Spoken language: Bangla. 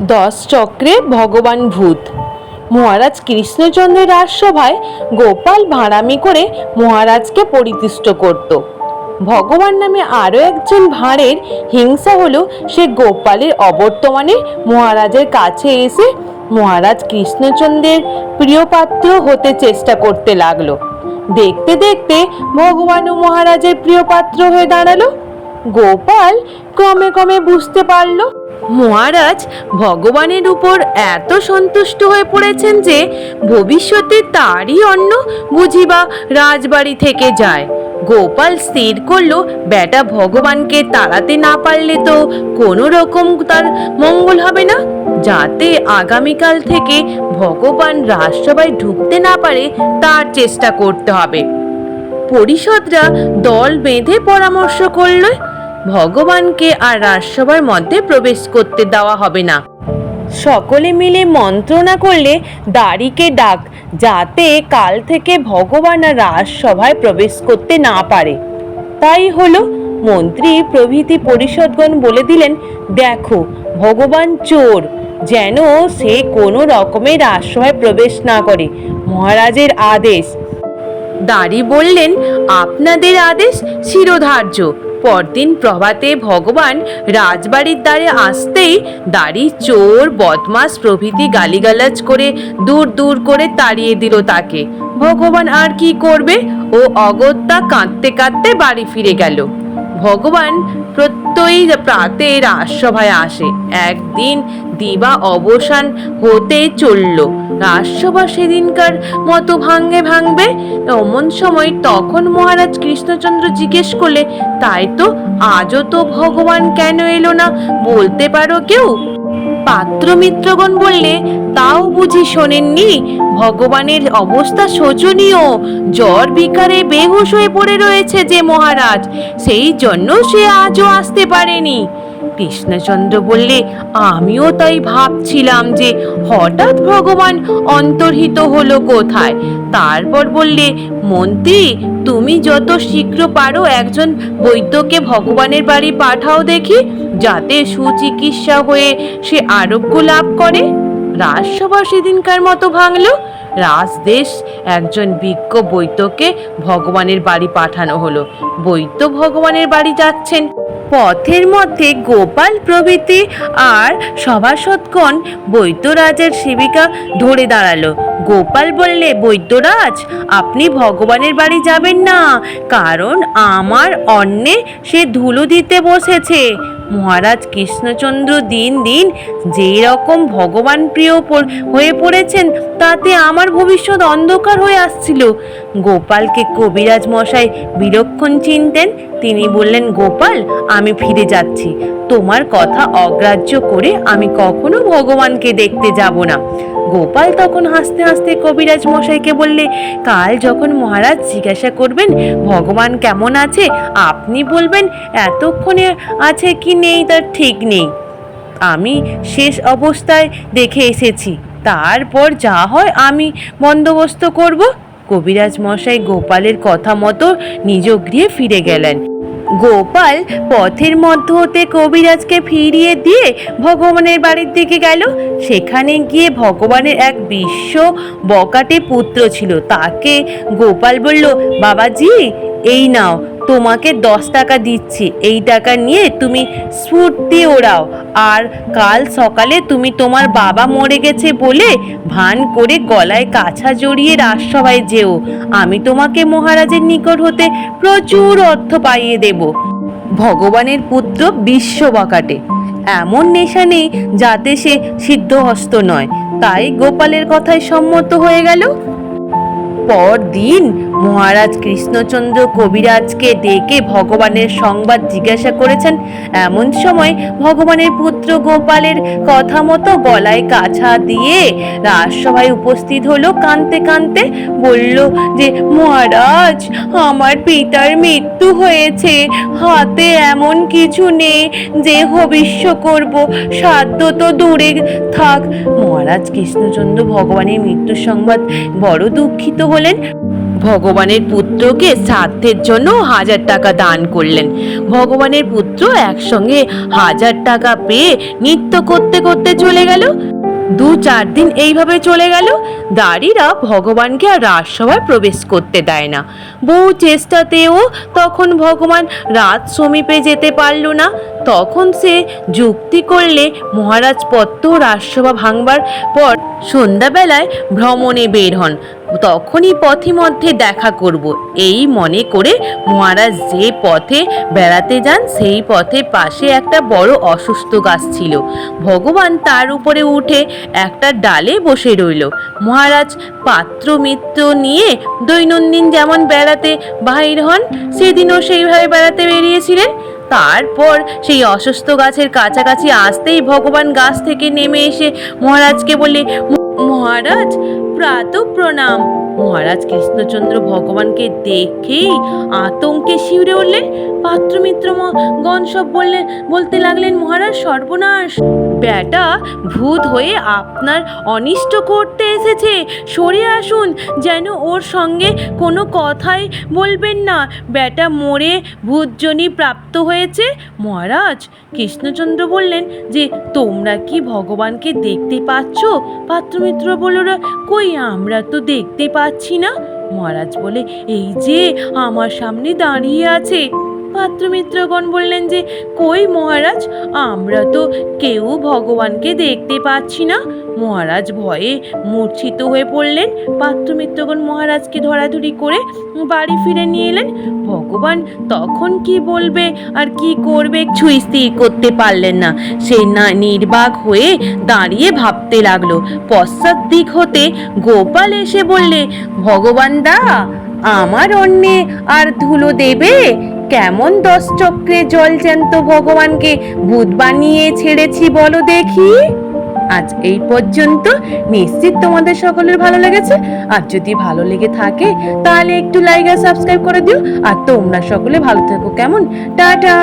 দশ চক্রে ভগবান ভূত। মহারাজ কৃষ্ণচন্দ্রের রাজসভায় গোপাল ভাঁড়ামি করে মহারাজকে পরিতুষ্ট করত। ভগবান নামে আরও একজন ভাঁড়ের হিংসা হলো, সে গোপালের অবর্তমানে মহারাজের কাছে এসে মহারাজ কৃষ্ণচন্দ্রের প্রিয়পাত্র হতে চেষ্টা করতে লাগল। দেখতে দেখতে ভগবানও মহারাজের প্রিয়পাত্র হয়ে দাঁড়াল। গোপাল ক্রমে ক্রমে বুঝতে পারল, মহারাজ ভগবানের উপর এত সন্তুষ্ট হয়ে পড়েছেন যে ভবিষ্যতে তারই অন্ন বুঝিবা রাজবাড়ি থেকে যায়। গোপাল স্থির করল, বেটা ভগবানকে তাড়াতে না পারলে তো কোনো রকম তার মঙ্গল হবে না। যাতে আগামীকাল থেকে ভগবান রাজসভায় ঢুকতে না পারে, তার চেষ্টা করতে হবে। পরিষদরা দল বেঁধে পরামর্শ করল, ভগবানকে আর রাজসভার মধ্যে প্রবেশ করতে দেওয়া হবে না। সকলে মিলে মন্ত্রণা করলে দাড়িকে ডাক, যাতে কাল থেকে ভগবান আর রাজসভায় প্রবেশ করতে না পারে। তাই হলো মন্ত্রী প্রভৃতি পরিষদগণ বলে দিলেন, দেখো, ভগবান চোর, যেন সে কোনো রকমের রাজসভায় প্রবেশ না করে। মহারাজের আদেশ। দাঁড়ি বললেন, আপনাদের আদেশ শিরোধার্য। পরদিন প্রভাতে ভগবান রাজবাড়ির দ্বারে আসতেই দাড়ি চোর বদমাস প্রভৃতি গালিগালাজ করে দূর দূর করে তাড়িয়ে দিল তাকে। ভগবান আর কি করবে? ও অগত্যা কাঁদতে কাঁদতে বাড়ি ফিরে গেল। ভগবান প্রত্যয়ই প্রাতে রাজসভায় আসে। একদিন দিবা অবসান হতে চলল। রাজসভা সেদিনকার মতো ভাঙ্গে ভাঙবে? অমন সময় তখন মহারাজ কৃষ্ণচন্দ্র জিজ্ঞেস করলে, তাই তো আজও তো ভগবান কেন এলো না? বলতে পারো কেউ? পাত্র মিত্রগণ বললে, তাও বুঝি শোনেননি? ভগবানের অবস্থা শোচনীয়। জ্বর বিকারে বেহুশ হয়ে পড়ে রয়েছে যে মহারাজ। সেই জন্য সে আজও আসতে পারেনি। কৃষ্ণচন্দ্র বললে, আমিও তাই ভাবছিলাম যে হঠাৎ ভগবান অন্তর্হিত হলো কোথায়। তারপর বললে, মন্ত্রী, তুমি যত শীঘ্র পারো একজন বৈদ্যকে ভগবানের বাড়ি পাঠাও দেখি, যাতে সুচিকিৎসা হয়ে সে আরোগ্য লাভ করে। রাজসভা সেদিনকার মতো ভাঙলো। রাজদেশ একজন বিজ্ঞ বৈদ্যকে ভগবানের বাড়ি পাঠানো হলো। বৈদ্য ভগবানের বাড়ি যাচ্ছেন। পথের মধ্যে গোপাল প্রভৃতি আর সভাসদগণ বৈদ্যরাজের সেবিকা ধরে দাঁড়াল। গোপাল বললে বৈদ্যরাজ আপনি ভগবানের বাড়ি যাবেন না, কারণ আমার অন্নে সে ধুলো দিতে বসেছে। মহারাজ কৃষ্ণচন্দ্র দিন দিন যেই রকম ভগবান প্রিয় পর- হয়ে পড়েছেন, তাতে আমার ভবিষ্যৎ অন্ধকার হয়ে আসছিল। গোপালকে কবিরাজ মশাই বিলক্ষণ চিনতেন তিনি বললেন, গোপাল, আমি ফিরে যাচ্ছি। তোমার কথা অগ্রাহ্য করে আমি কখনো ভগবানকে দেখতে যাব না। গোপাল তখন হাসতে হাসতে কবিরাজ মশাইকে বললে, কাল যখন মহারাজ জিজ্ঞাসা করবেন, ভগবান কেমন আছে? আপনি বলবেন, এতক্ষণে আছে কি নেই, তার ঠিক নেই। আমি শেষ অবস্থায় দেখে এসেছি। তারপর যা হয় আমি বন্দোবস্ত করব। কবিরাজ মশাই গোপালের কথা মতো নিজ গৃহে ফিরে গেলেন। গোপাল পথের মধ্য হতে কবিরাজকে ফিরিয়ে দিয়ে ভগবানের বাড়ির দিকে গেল। সেখানে গিয়ে ভগবানের এক বিশ্ব বকাটে পুত্র ছিল। তাকে গোপাল বলল, বাবাজি, এই নাও তোমাকে দশ টাকা দিচ্ছি। এই টাকা নিয়ে তুমি স্ফূর্তি ওড়াও। আর কাল সকালে তুমি তোমার বাবা মরে গেছে বলে ভান করে গলায় কাছা জড়িয়ে রাজসভায় যেও। আমি তোমাকে মহারাজের নিকট হতে প্রচুর অর্থ পাইয়ে দেব। ভগবানের পুত্র বিশ্ব বকাটে। এমন নেশা নেই যাতে সে সিদ্ধহস্ত নয়। তাই গোপালের কথায় সম্মত হয়ে গেল? পরদিন মহারাজ কৃষ্ণচন্দ্র কবিরাজকে ডেকে ভগবানের সংবাদ জিজ্ঞাসা করেছেন, এমন সময় ভগবানের পুত্র গোপালের কথা মতো গলায় কাছা দিয়ে রাজসভায় উপস্থিত হলো কানতে কানতে বলল যে, মহারাজ, আমার পিতার মৃত্যু হয়েছে, হাতে এমন কিছু নেই যে হবিষ্য করব, সাধ্য তো দূরে থাক। মহারাজ কৃষ্ণচন্দ্র ভগবানের মৃত্যুর সংবাদ বড় দুঃখিত হলেন ভগবানের পুত্রকে শ্রাদ্ধের জন্য হাজার টাকা দান করলেন। ভগবানের পুত্র একসঙ্গে হাজার টাকা পেয়ে নৃত্য করতে করতে চলে গেল। দু চার দিন এইভাবে চলে গেল। দাঁড়িরা ভগবানকে আর রাজসভায় প্রবেশ করতে দেয় না। বহু চেষ্টাতেও তখন ভগবান রাত সমীপে যেতে পারল না। তখন সে যুক্তি করলে মহারাজ পত্ত রাজসভা ভাঙবার পর সন্ধ্যাবেলায় ভ্রমণে বের হন। তখনই পথে মধ্যে দেখা করব। এই মনে করে মহারাজ যে পথে বেড়াতে যান, সেই পথে পাশে একটা বড় অসুস্থ গাছ ছিল। ভগবান তার উপরে উঠে একটা ডালে বসে রইল। মহারাজ পাত্র মিত্র নিয়ে দৈনন্দিন যেমন বেড়াতে বাহির হন, সেদিনও সেইভাবে বেড়াতে বেরিয়েছিলেন। তারপর সেই অসুস্থ গাছের কাছাকাছি আসতেই ভগবান গাছ থেকে নেমে এসে মহারাজকে বলে মহারাজ প্রাত প্রণাম মহারাজ কৃষ্ণচন্দ্র ভগবানকে দেখেই আতঙ্কে শিউরে উঠলেন। পাত্রমিত্র গণ সব বললেন, বলতে লাগলেন, মহারাজ, সর্বনাশ। ব্যাটা ভূত হয়ে আপনার অনিষ্ট করতে এসেছে। সরে আসুন, যেন ওর সঙ্গে কোনো কথাই বলবেন না। ব্যাটা মরে ভূতজনী প্রাপ্ত হয়েছে। মহারাজ, কৃষ্ণচন্দ্র বললেন যে, তোমরা কি ভগবানকে দেখতে পাচ্ছ? পাত্রমিত্র বলল, কই, আমরা তো দেখতে পাচ্ছি না। মহারাজ বলে, এই যে, আমার সামনে দাঁড়িয়ে আছে। পাত্রমিত্রগণ বললেন যে, কই মহারাজ? আমরা তো কেউ ভগবানকে দেখতে পাচ্ছি না। মহারাজ ভয়ে মূর্ছিত হয়ে পড়লেন। পাত্রমিত্রগণ মহারাজকে ধরাধরি করে বাড়ি ফিরে নিয়ে এলেন। ভগবান তখন কি বলবে আর কি করবে ছুঁই স্থির করতে পারলেন না। সে না নির্বাক হয়ে দাঁড়িয়ে ভাবতে লাগল। পশ্চাৎ দিক হতে গোপাল এসে বললে ভগবান দা আমার অন্যে আর ধুলো দেবে? কেমন দশ চক্রে জল জ্যান্ত ভগবানকে ভূত বানিয়ে ছেড়েছি বলো দেখি? আজ এই পর্যন্ত। নিশ্চিত তোমাদের সকলের ভালো লেগেছে। আর যদি ভালো লেগে থাকে, তাহলে একটু লাইক আর সাবস্ক্রাইব করে দিও। আর তোমরা সকলে ভালো থেকো কেমন? টাটা!